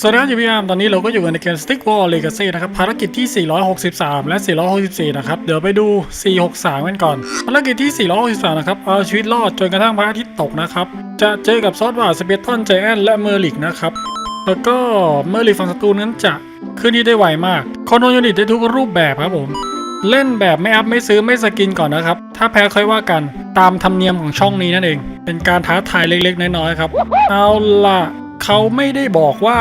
สวัสดีครับพี่อามตอนนี้เราก็อยู่กันในเกม Stick Wall Legacy นะครับ ภารกิจที่ 463 และ 464 นะครับ เดี๋ยวไปดู 463 กันก่อน ภารกิจที่ 463 นะครับ เอาชีวิตรอดจนกระทั่งพระอาทิตย์ตกนะครับ จะเจอกับซอสวาสเปเตอนไจแอนและเมอร์ลิกนะครับ แล้วก็เมอร์ลิกฝั่งศัตรูนั้นจะขึ้นที่ได้ไวมาก คอนโทรลยูนิตได้ทุกรูปแบบครับผม เล่นแบบไม่อัพไม่ซื้อไม่สกินก่อนนะครับ ถ้าแพ้ค่อยว่ากัน ตามธรรมเนียมของช่องนี้นั่นเอง เป็นการท้าทายเล็กๆ น้อยๆ ครับ เอาล่ะ เขาไม่ได้บอกว่า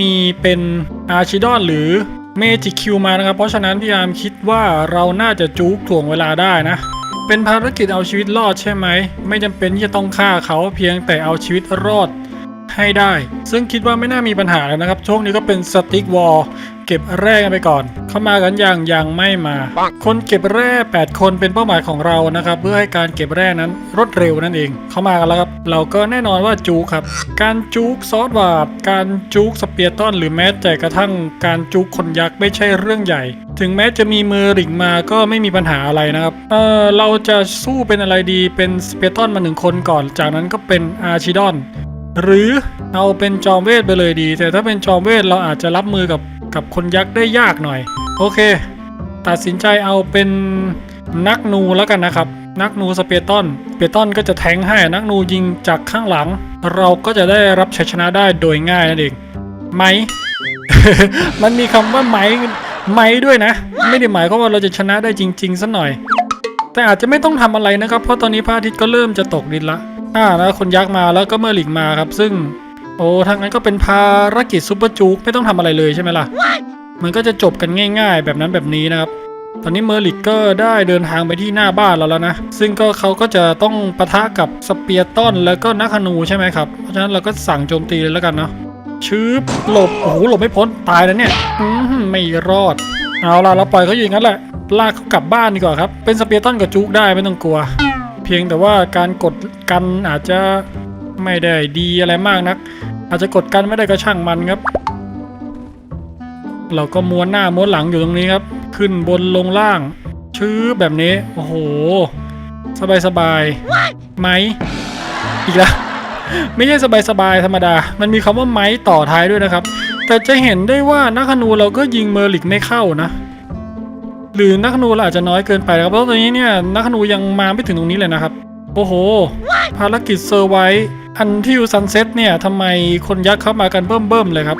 มีเป็นอาร์ชิดอนหรือเมจิคิวมานะครับ เพราะฉะนั้นพี่อาร์มคิดว่าเราน่าจะจุกถ่วงเวลาได้นะ เป็นภารกิจเอาชีวิตรอดใช่ไหม ไม่จำเป็นที่จะต้องฆ่าเขาเพียงแต่เอาชีวิตรอดให้ได้ ซึ่งคิดว่าไม่น่ามีปัญหาแล้วนะครับ ช่วงนี้ก็เป็นสติ๊กวอล เก็บแร่กันไปก่อน เข้ามากันย่างยังไม่มา คนเก็บแร่ 8 คนเป็นเป้าหมายของเรานะครับ เพื่อให้การเก็บแร่นั้นรวดเร็วนั่นเอง เข้ามากันแล้วครับ เราก็แน่นอนว่าจูครับ การจูกซอสวาดการจูกสเปียร์ตันหรือแม้แต่กระทั่งการจูกคนยักษ์ไม่ใช่เรื่องใหญ่ ถึงแม้จะมีมือริงมาก็ไม่มีปัญหาอะไรนะครับ เออเราจะสู้เป็นอะไรดีเป็นสเปียร์ตันมาหนึ่งคนก่อน จากนั้นก็เป็นอาร์ชิดอนหรือเอาเป็นจอมเวทไปเลยดี แต่ถ้าเป็นจอมเวทเราอาจจะรับมือกับ กับคนยักษ์ได้ยากหน่อย โอเค ตัดสินใจเอาเป็นนักนูแล้วกันนะครับ นักนูสเปยร์ตอนสเปยร์ตอนก็จะแทงให้นักนูยิงจากข้างหลัง เราก็จะได้รับชัยชนะได้โดยง่ายนั่นเองไหม มันมีคำว่าไหมไหมด้วยนะ ไม่ได้หมายความว่าเราจะชนะได้จริงๆสัหน่อย แต่อาจจะไม่ต้องทำอะไรนะครับ เพราะตอนนี้พระอาทิตย์ก็เริ่มจะตกดินละอ่าแล้วคนยักษ์มาแล้วก็เมอร์ลิกมาครับ ซึ่ง โอ้ทางนั้นก็เป็นภารกิจซุปเปอร์จูกไม่ต้องทำอะไรเลยใช่ไหมล่ะ มันก็จะจบกันง่ายๆ แบบนั้นแบบนี้นะครับ ตอนนี้เมอร์ลิกก็ได้เดินทางไปที่หน้าบ้านเราแล้วนะ ซึ่งก็เขาก็จะต้องปะทะกับสเปียร์ตันแล้วก็นักธนูใช่ไหมครับ เพราะฉะนั้นเราก็สั่งโจมตีเลยแล้วกันเนาะชืบหลบ โอ้โห หลบไม่พ้น ตายแล้วเนี่ยอืมไม่รอด เอาล่ะ เราปล่อยเขาอยู่อย่างนั้นแหละ ลากเขากลับบ้านดีกว่าครับ เป็นสเปียร์ตันกับจุกได้ไม่ต้องกลัว เพียงแต่ว่าการกดกันอาจจะไม่ได้ดีอะไรมากนัก อาจจะกดกันไม่ได้ก็ช่างมันครับ เราก็ม้วนหน้าม้วนหลังอยู่ตรงนี้ครับ ขึ้นบนลงล่าง ชื้อแบบนี้ โอ้โห สบายสบายไหมอีกแล้วไม่ใช่สบายสบายธรรมดา มันมีคำว่าไม้ต่อท้ายด้วยนะครับ แต่จะเห็นได้ว่านักธนูเราก็ยิงเมอร์ลิกไม่เข้านะ หรือนักธนูเราอาจจะน้อยเกินไปครับ เพราะตอนนี้เนี่ยนักธนูยังมาไม่ถึงตรงนี้เลยนะครับ โอ้โห ภารกิจเซอร์ไว อันที่อยู่ซันเซ็ตเนี่ยทำไมคนยักษ์เข้ามากันเบิ่มๆเลยครับ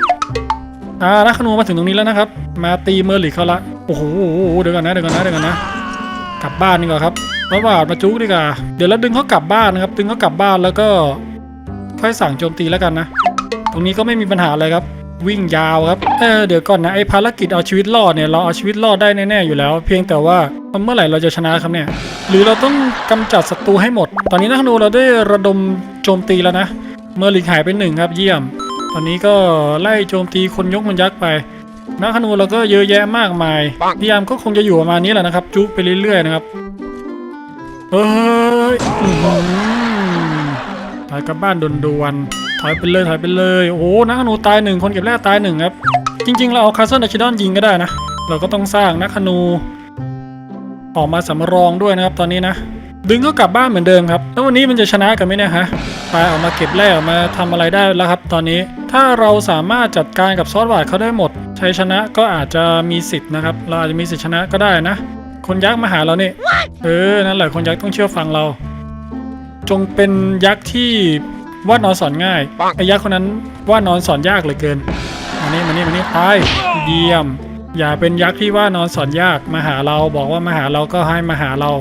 อ่านักธนูมาถึงตรงนี้แล้วนะครับ มาตีเมอร์ลิกเขาละโอ้โหเดี๋ยวก่อนนะเดี๋ยวก่อนนะเดี๋ยวก่อนนะ กลับบ้านดีกว่าครับระว่ามาจุกดีกว่าเดี๋ยวเราดึงเขากลับบ้านนะครับ ดึงเขากลับบ้านแล้วก็ค่อยสั่งโจมตีแล้วกันนะ ตรงนี้ก็ไม่มีปัญหาอะไรครับ วิ่งยาวครับเออเดี๋ยวก่อนนะไอภารกิจเอาชีวิตรอดเนี่ยเราเอาชีวิตรอดได้แน่ๆอยู่แล้ว เพียงแต่ว่าเมื่อไหร่เราจะชนะครับเนี่ยหรือเราต้องกำจัดศัตรูให้หมด ตอนนี้นักนูเราได้ระดม โจมตีแล้วนะ เมอร์ลิกหายไปหนึ่งครับเยี่ยม ตอนนี้ก็ไล่โจมตีคนยกมันยักษ์ไปนักธนูเราก็เยอะแยะมากมายพี่ยามก็คงจะอยู่ประมาณนี้แหละนะครับ จุกไปเรื่อยๆนะครับเฮ้ยอื้อหือถอยกลับบ้านด่วนถอยไปเลยถอยไปเลยโอ้นักธนูตายหนึ่งคนเก็บแร่ตายหนึ่งครับ จริง ๆ เราเอาคาสเซิลอะชิดอนยิงก็ได้นะ เราก็ต้องสร้างนักธนู ออกมาสำรองด้วยนะครับตอนนี้นะ ดึงเขากลับบ้านเหมือนเดิมครับ แล้ววันนี้มันจะชนะกันไหมเนี่ยฮะไปออกมาเก็บแร่ออกมาทำอะไรได้แล้วครับ ตอนนี้ถ้าเราสามารถจัดการกับซอสหวาดเขาได้หมดชัยชนะก็อาจจะมีสิทธิ์นะครับ เราอาจจะมีสิทธิ์ชนะก็ได้นะ คนยักษ์มาหาเราเนี่ยเออ นั่นแหละคนยักษ์ต้องเชื่อฟังเรา จงเป็นยักษ์ที่ว่านอนสอนง่าย ไอ้ยักษ์คนนั้นว่านอนสอนยากเหลือเกินมานี่มานี่มานี่ตายเยี่ยม อย่าเป็นยักษ์ที่ว่านอนสอนยากมาหาเราบอกว่ามาหาเราก็ให้มาหาเรา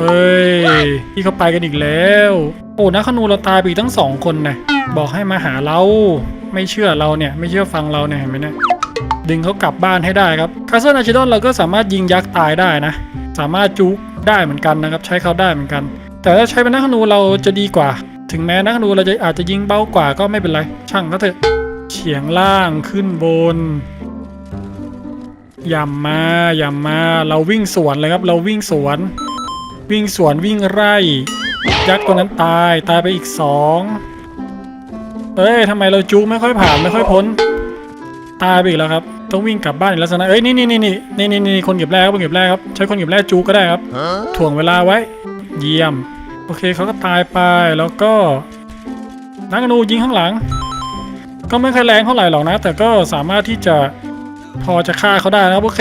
เฮ้ยที่เขาไปกันอีกแล้ว โอ้นักขนูเราตายไปอีกทั้งสองคนนะบอกให้มาหาเรา ไม่เชื่อเราเนี่ย ไม่เชื่อฟังเราเนี่ยเห็นไหมเนี่ยดึงเขากลับบ้านให้ได้ครับคาสเซิลอาชิดอนเราก็สามารถยิงยักษ์ตายได้นะ สามารถจุกได้เหมือนกันนะครับ ใช้เขาได้เหมือนกัน แต่ถ้าใช้เป็นนักธนูเราจะดีกว่า ถึงแม้นักธนูเราจะอาจจะยิงเบากว่าก็ไม่เป็นไร ช่างเขาเถอะเฉียงล่างขึ้นบนย่ำมาย่ำมาเราวิ่งสวนเลยครับ เราวิ่งสวน วิ่งสวนวิ่งไร่ยักษ์ตัวนั้นตายตายไปอีกสองเอ้ยทำไมเราจุกไม่ค่อยผ่านไม่ค่อยพ้น ตายไปอีกแล้วครับ ต้องวิ่งกลับบ้านอีกแล้วสินะเอ้ยนี่นี่นี่นี่นี่นี่นี่คนเก็บแร่ครับคนเก็บแร่ครับใช้คนเก็บแร่จูก็ได้ครับ ถ่วงเวลาไว้ เยี่ยม โอเคเขาก็ตายไปแล้วก็นักนูยิงข้างหลัง ก็ไม่ค่อยแรงเท่าไหร่หรอกนะ แต่ก็สามารถที่จะพอจะฆ่าเขาได้นะครับโอเค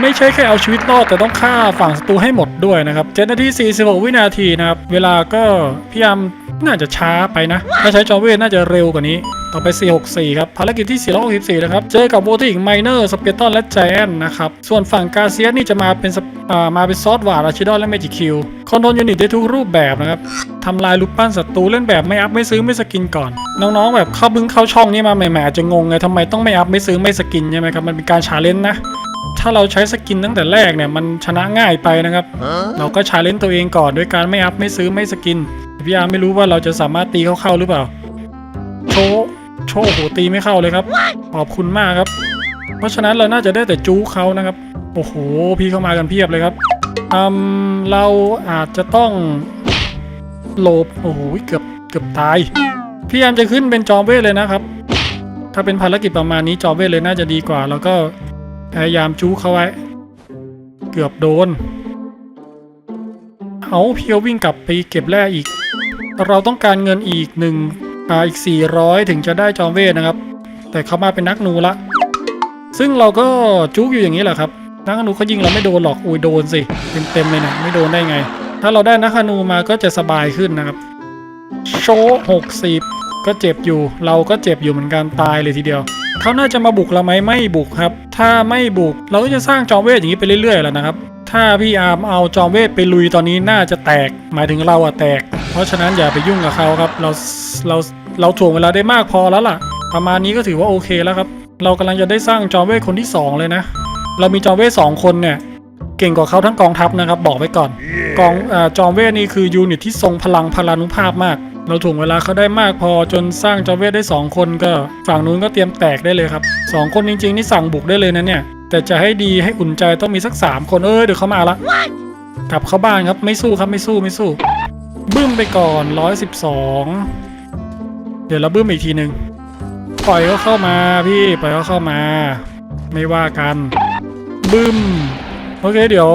ไม่ใช่แค่เอาชีวิตรอดแต่ต้องฆ่าฝั่งศัตรูให้หมดด้วยนะครับ7นาที 46 วินาทีนะครับ เวลาก็พยายามน่าจะช้าไปนะ ถ้าใช้จอมเวทน่าจะเร็วกว่านี้ต่อไป 464 ครับ ภารกิจที่ 464 นะครับ เจอกับโบติกไมเนอร์สเปเตอร์และแจนนะครับ ส่วนฝั่งกาเซียสนี่จะมาเป็นสเปอ่ามาเป็นซอสวาร์อาชิดอนและเมจิคิว คอนโทรลยูนิตได้ทุกรูปแบบนะครับทำลายรูปปั้นศัตรูเล่นแบบไม่อัพไม่ซื้อไม่สกินก่อน น้องๆ แบบเข้าบึ้งเข้าช่องนี้มาใหม่ๆอาจจะงงไงทำไมต้องไม่อัพไม่ซื้อไม่สกินใช่ไหมครับ มันเป็นการชาเลนจ์นะ ถ้าเราใช้สกินตั้งแต่แรกเนี่ยมันชนะง่ายไปนะครับ เราก็ชาเลนจ์ตัวเองก่อนด้วยการไม่อัพไม่ซื้อไม่สกินพี่อาร์มไม่รู้ว่าเราจะสามารถตีเขาเข้าหรือเปล่า โชว์โชว์โหตีไม่เข้าเลยครับ ขอบคุณมากครับ เพราะฉะนั้นเราน่าจะได้แต่จู๊เขานะครับ โอ้โห พี่เข้ามากันเพียบเลยครับอืมเราอาจจะต้องหลบโอ้โหเกือบเกือบตายพี่ยามจะขึ้นเป็นจอมเวทเลยนะครับ ถ้าเป็นภารกิจประมาณนี้จอมเวทเลยน่าจะดีกว่า แล้วก็ พยายามจู๊เขาไว้ เกือบโดน เอาเพี่เขาวิ่งกลับไปเก็บแร่อีก เราต้องการเงินอีกหนึ่งอ่าอีก 400 ถึงจะได้จอมเวทนะครับ แต่เขามาเป็นนักหนูละ ซึ่งเราก็จุกอยู่อย่างนี้แหละครับ นักธนูเขายิงเราไม่โดนหรอกอุ้ยโดนสิเต็มๆเลยนี่ยไม่โดนได้ไง ถ้าเราได้นักธนูมาก็จะสบายขึ้นนะครับโชว์หกสิบก็เจ็บอยู่ เราก็เจ็บอยู่เหมือนกันตายเลยทีเดียว เขาน่าจะมาบุกเราไหมไม่บุกครับ ถ้าไม่บุกเราก็จะสร้างจอมเวทอย่างนี้ไปเรื่อยๆแล้วนะครับ ถ้าพี่อาร์มเอาจอมเวทไปลุยตอนนี้น่าจะแตก หมายถึงเราอะแตก เพราะฉะนั้นอย่าไปยุ่งกับเขาครับ เราเราเราถ่วงเวลาได้มากพอแล้วล่ะ ประมาณนี้ก็ถือว่าโอเคแล้วครับ เรากำลังจะได้สร้างจอมเวทคนที่สองเลยนะ เรามีจอมเวทสองคนเนี่ยเก่งกว่าเขาทั้งกองทัพนะครับ บอกไว้ก่อน กองอจอมเวทนี่คือยูนิตที่ทรงพลังพลานุภาพมาก เราถ่วงเวลาเขาได้มากพอจนสร้างจอเวทได้สองคนก็ฝั่งนู้นก็เตรียมแตกได้เลยครับสองคนจริงๆ นี่สั่งบุกได้เลยนะเนี่ย แต่จะให้ดีให้อุ่นใจต้องมีสักสามคนเออเดี๋ยวเขามาละกลับเข้าบ้านครับไม่สู้ครับไม่สู้ไม่สู้ บึ้มไปก่อนร้อยสิบสองเดี๋ยวเราบึ้มอีกทีหนึ่งปล่อยเขาเข้ามาพี่ปล่อยเขาเข้ามา ไม่ว่ากันบึ้มโอเคเดี๋ยว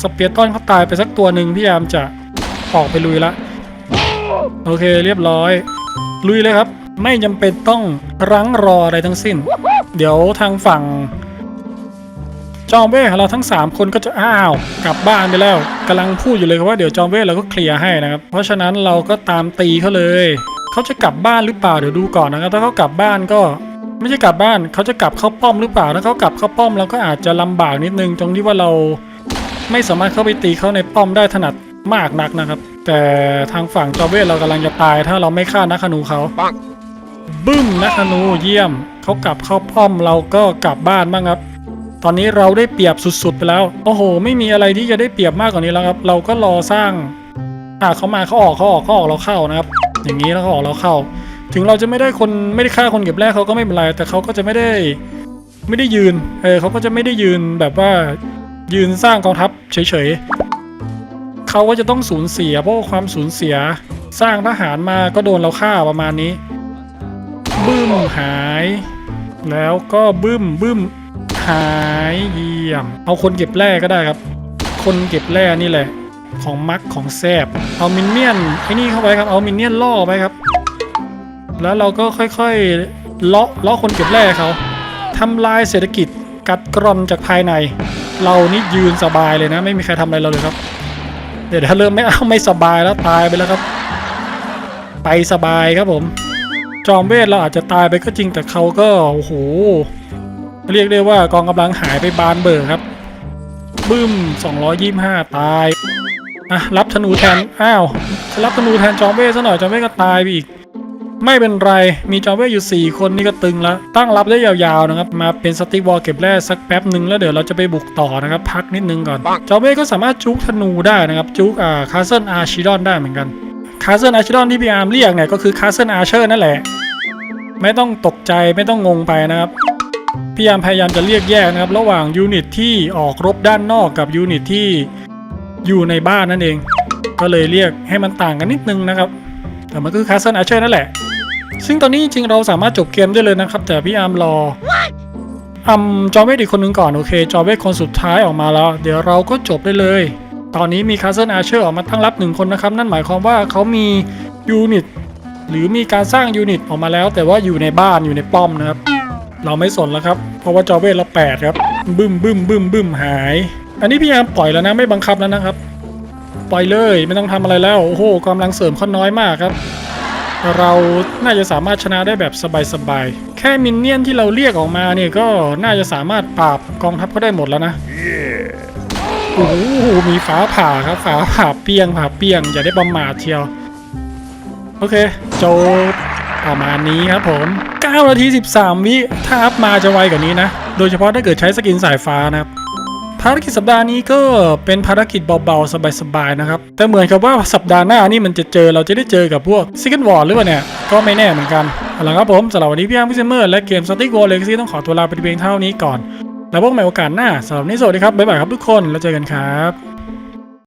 สเปียร์ต้อนเขาตายไปสักตัวหนึ่งพี่ยามจะออกไปลุยละ โอเคเรียบร้อย ลุยเลยครับ ไม่จำเป็นต้องรั้งรออะไรทั้งสิ้น เดี๋ยวทางฝั่ง จอมเวทเราทั้ง 3 คนก็จะอ้าวกลับบ้านไปแล้วกำลังพูดอยู่เลยว่าเดี๋ยวจอมเวทเราก็เคลียร์ให้นะครับ เพราะฉะนั้นเราก็ตามตีเขาเลยเขาจะกลับบ้านหรือเปล่าเดี๋ยวดูก่อนนะครับถ้าเขากลับบ้านก็ไม่ใช่กลับบ้านเขาจะกลับเข้าป้อมหรือเปล่าถ้าเขากลับเข้าป้อมเราก็อาจจะลำบากนิดนึงตรงที่ว่าเราไม่สามารถเข้าไปตีเขาในป้อมได้ถนัดมากนักนะครับ แต่ทางฝั่งจอเวทเรากำลังจะตายถ้าเราไม่ฆ่านักขนูเขาบึ้มนักขนูเยี่ยมเขากลับเข้าป้อมเราก็กลับบ้านบ้างครับ ตอนนี้เราได้เปรียบสุดๆไปแล้ว โอ้โห ไม่มีอะไรที่จะได้เปรียบมากกว่านี้แล้วครับ เราก็รอสร้างอะเขามาเขาออกเขาออกเขาออกเราเข้านะครับ อย่างนี้แล้วเขาออกเราเข้า ถึงเราจะไม่ได้คนไม่ได้ฆ่าคนเก็บแรกเขาก็ไม่เป็นไรแต่เขาก็จะไม่ได้ไม่ได้ยืนเออเขาก็จะไม่ได้ยืนแบบว่ายืนสร้างกองทัพเฉยๆ เขาก็จะต้องสูญเสีย เพราะความสูญเสียสร้างทหารมาก็โดนเราฆ่าประมาณนี้ บึ้มหาย แล้วก็บึ้มบึ้มหายเยี่ยม เอาคนเก็บแร่ก็ได้ครับ คนเก็บแร่นี่แหละ ของมักของแซบเอามินเนี่ยนไอ้นี่เข้าไปครับเอามินเนี่ยนล่อไปครับ แล้วเราก็ค่อยๆเลาะเลาะคนเก็บแร่เขาทำลายเศรษฐกิจกัดกร่อนจากภายใน เรานี่ยืนสบายเลยนะ ไม่มีใครทำอะไรเราเลยครับ เดี๋ยวถ้าเริ่มไม่เอาไม่สบายแล้วตายไปแล้วครับ ไปสบายครับผม จอมเวทเราอาจจะตายไปก็จริงแต่เขาก็โอ้โหเรียกได้ว่ากองกำลังหายไปบานเบิกครับบึ้ม 225 ตายอะรับธนูแทน อ้าว รับธนูแทนจอมเวทซะหน่อยจอมเวทก็ตายไปอีก ไม่เป็นไร มีจอมเวทอยู่ 4 คนนี่ก็ตึงแล้ว ตั้งรับได้ยาวๆนะครับ มาเป็นสติ๊กวอลเก็บแร่สักแป๊บหนึ่งแล้วเดี๋ยวเราจะไปบุกต่อนะครับ พักนิดนึงก่อน จอมเวทก็สามารถจุกธนูได้นะครับจุกอ่าคาเซิลอาร์ชิดอนได้เหมือนกัน คาเซิลอาร์ชิดอนที่พี่อาร์มเรียกเนี่ยก็คือคาเซิลอาร์เชอร์นั่นแหละ ไม่ต้องตกใจไม่ต้องงงไปนะครับพยายามพยายามจะเรียกแยกนะครับ ระหว่างยูนิตที่ออกรบด้านนอกกับยูนิตที่อยู่ในบ้านนั่นเอง ก็เลยเรียกให้มันต่างกันนิดนึงนะครับ แต่มันก็คือคาสเซิลอาเชอร์นั่นแหละ ซึ่งตอนนี้จริงๆเราสามารถจบเกมได้เลยนะครับ แต่พี่อาร์มรออัมจอเวทอีกคนหนึงก่อนโอเค จอเวทคนสุดท้ายออกมาแล้ว เดี๋ยวเราก็จบได้เลย ตอนนี้มีคาสเซิลอาเชอร์ออกมาตั้งรับหนึ่งคนนะครับ นั่นหมายความว่าเขามียูนิตหรือมีการสร้างยูนิตออกมาแล้ว แต่ว่าอยู่ในบ้านอยู่ในป้อมนะครับ เราไม่สนแล้วครับ เพราะว่าจอเวทเราแปดครับบึ้มบึ้มบึ้มบึ้มหาย อันนี้พี่ยามปล่อยแล้วนะไม่บังคับแล้วนะครับ ปล่อยเลยไม่ต้องทำอะไรแล้วโอ้โหกำลังเสริมเขาน้อยมากครับ เราน่าจะสามารถชนะได้แบบสบายๆ แค่มินเนี่ยนที่เราเรียกออกมาเนี่ยก็น่าจะสามารถปราบกองทัพก็ได้หมดแล้วนะ โอ้โห มีฟ้าผ่าครับฟ้าผ่าเปียงผ่าเปียง อย่าได้ประมาทเชียว โอเค โจบประมาณนี้ครับผม 9 นาที 13 วิ ถ้าอัพมาจะไวกว่านี้นะ โดยเฉพาะถ้าเกิดใช้สกินสายฟ้านะครับภารกิจสัปดาห์นี้ก็เป็นภารกิจเบาๆ สบายๆ นะครับ แต่เหมือนกับว่าสัปดาห์หน้านี่มันจะเจอเราจะได้เจอกับพวกซิกเกิลวอร์หรือเปล่าเนี่ย ก็ไม่แน่เหมือนกันเอาละครับผมสำหรับวันนี้พี่อามพิเซเมอร์และเกมสติ๊กวอลเลกซี่ต้องขอตัวลาไปเพียงเท่านี้ก่อน แล้วพบกันใหม่โอกาสหน้าสำหรับวันนี้สวัสดีครับบ๊ายบายครับทุกคนแล้วเจอกันครับ